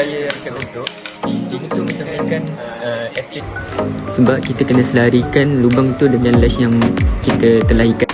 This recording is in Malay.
gaya akan untuk ini tu mencerminkan uh, estetik sebab kita kena selarikan lubang tu dengan lash yang kita telahikan